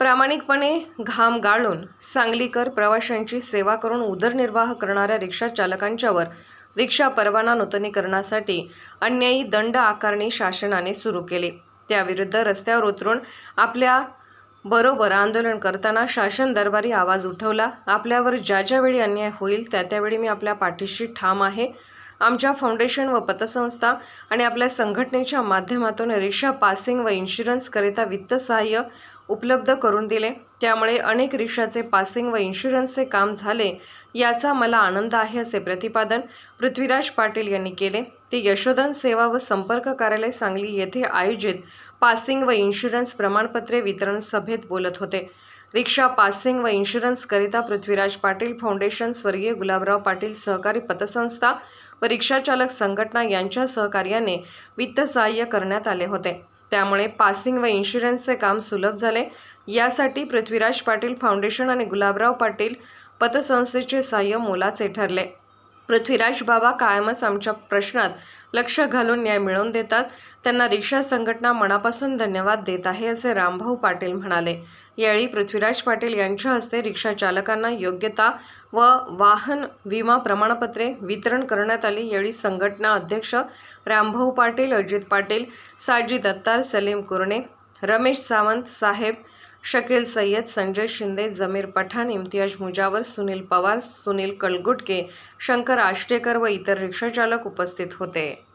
प्रामाणिकपणे घाम गाळून सांगलीकर प्रवाशांची सेवा करून उदरनिर्वाह करणाऱ्या रिक्षा चालकांच्यावर रिक्षा परवाना नूतनीकरणासाठी अन्यायी दंड आकारणी शासनाने सुरू केली. त्याविरुद्ध रस्त्यावर उतरून आपल्या बरोबर आंदोलन करताना शासन दरबारी आवाज उठवला आपल्यावर ज्या ज्यावेळी अन्याय होईल त्या त्यावेळी मी आपल्या पाठीशी ठाम आहे. आमच्या फाउंडेशन व पतसंस्था आणि आपल्या संघटनेच्या माध्यमातून रिक्षा पासिंग व इन्शुरन्सकरिता वित्त सहाय्य उपलब्ध करून दिले. त्यामुळे अनेक रिक्षाचे पासिंग व इन्शुरन्सचे काम झाले याचा मला आनंद आहे असे प्रतिपादन पृथ्वीराज पाटील यांनी केले. ते यशोधन सेवा व संपर्क कार्यालय सांगली येथे आयोजित पासिंग व इन्शुरन्स प्रमाणपत्रे वितरण सभेत बोलत होते. रिक्षा पासिंग व इन्शुरन्सकरिता पृथ्वीराज पाटील फाउंडेशन स्वर्गीय गुलाबराव पाटील सहकारी पतसंस्था व रिक्षाचालक संघटना यांच्या सहकार्याने वित्त सहाय्य करण्यात आले होते. त्यामुळे पासिंग व इन्शुरन्सचे काम सुलभ झाले. यासाठी पृथ्वीराज पाटील फाउंडेशन आणि गुलाबराव पाटील पतसंस्थेचे सहाय्य मोलाचे ठरले. पृथ्वीराज बाबा कायमच आमच्या प्रश्नात लक्ष घालून न्याय मिळवून देतात. त्यांना रिक्षा संघटना मनापासून धन्यवाद देत आहे असे रामभाऊ पाटील म्हणाले. यावेळी पृथ्वीराज पाटील यांच्या हस्ते रिक्षा चालकांना योग्यता व वाहन विमा प्रमाणपत्रे वितरण करण्यात आली. यावेळी संघटना अध्यक्ष रामभाऊ पाटील अजित पाटील साजी दत्तार सलीम कुरणे रमेश सावंत साहेब शकील सय्यद संजय शिंदे जमीर पठाण इम्तियाज मुजावर सुनील पवार सुनील कलगुटके शंकर आष्टेकर व इतर रिक्षाचालक उपस्थित होते.